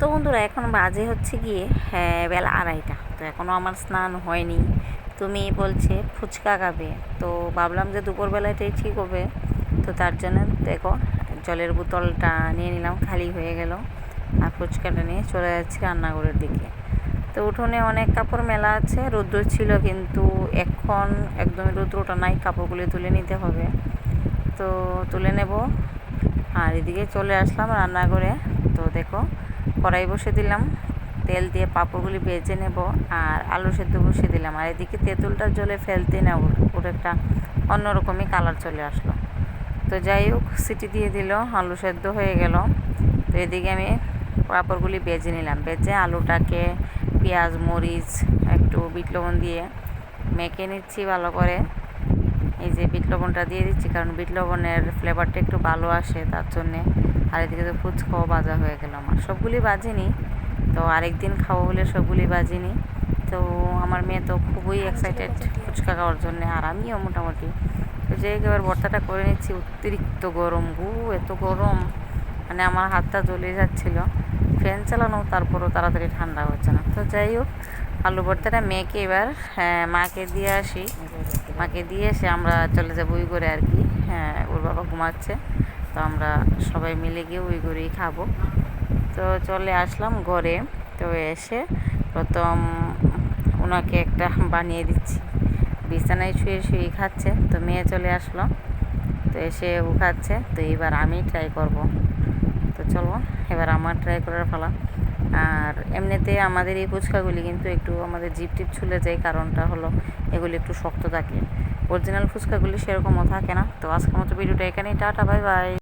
তো বন্ধুরা, এখন বাজে হচ্ছে গিয়ে হ্যাঁ বেলা আড়াইটা। তো এখনও আমার স্নান হয়নি। তুমি বলছে ফুচকা খাবে। তো ভাবলাম যে দুপুরবেলাটাই ঠিক হবে। তো তার জন্য দেখো, জলের বোতলটা নিয়ে নিলাম, খালি হয়ে গেল। আর ফুচকাটা নিয়ে চলে যাচ্ছি রান্নাঘরের দিকে। তো উঠোনে অনেক কাপড় মেলা আছে, রৌদ্র ছিল কিন্তু এখন একদমই রৌদ্রটা নাই, কাপড়গুলি তুলে নিতে হবে। তো তুলে নেব। আর এদিকে চলে আসলাম রান্নাঘরে। তো দেখো কড়াই বসে দিলাম, তেল দিয়ে পাঁপড়গুলি ভেজে নেব আর আলু সেদ্ধ বসিয়ে দিলাম। আর এদিকে তেঁতুলটা জলে ফেলতে না, ওর একটা অন্যরকমই কালার চলে আসলো। তো যাই হোক, সিটি দিয়ে দিল, আলু সেদ্ধ হয়ে গেল। তো এদিকে আমি পাঁপড়গুলি বেজে নিলাম। বেজে আলুটাকে পেঁয়াজ, মরিচ, একটু বিট লবণ দিয়ে মেখে নিচ্ছি ভালো করে। এই যে বিট লবণটা দিয়ে দিচ্ছি, কারণ বিট লবণের ফ্লেভারটা একটু ভালো আসে, তার জন্যে আর এদিকে তো ফুচকাও বাজা হয়ে গেল আমার। সবগুলি বাজিনি তো আরেকদিন খাব বলে সবগুলি বাজিনি তো আমার মেয়ে তো খুবই এক্সাইটেড ফুচকা খাওয়ার জন্য, আর আমিও মোটামুটি। তো যে এবার ভর্তাটা করে নিচ্ছি, অতিরিক্ত গরম, গু, এত গরম। মানে আমার হাতটা জ্বলে যাচ্ছিল। ফ্যান চালানো, তারপরও তাড়াতাড়ি ঠান্ডা হচ্ছে না। তো যাই হোক, আলু ভর্তাটা মেয়েকে এবার হ্যাঁ মাকে দিয়ে আসি। মাকে দিয়ে এসে আমরা চলে যাব ওই করে আর কি। হ্যাঁ ওর বাবা ঘুমাচ্ছে। তো আমরা সবাই মিলে গিয়ে ওই করেই খাব। তো চলে আসলাম ঘরে। তো এসে প্রথম ওনাকে একটা বানিয়ে দিচ্ছি। বিছানায় শুয়ে শুয়ে খাচ্ছে। তো মেয়ে চলে আসলো। তো এসে ও খাচ্ছে। তো এবার আমি ট্রাই করব। তো চলো, এবার আমার ট্রাই করার ফলা আর এমনিতে আমাদের এই ফুচকাগুলি কিন্তু একটু আমাদের জিপ টিপ ছুলে যায়। কারণটা হলো এগুলি একটু শক্ত থাকে। অরিজিনাল ফুচকাগুলি সেরকমও থাকে না। তো আজকের মতো ভিডিওটা এখানেই, টাটা বাই বাই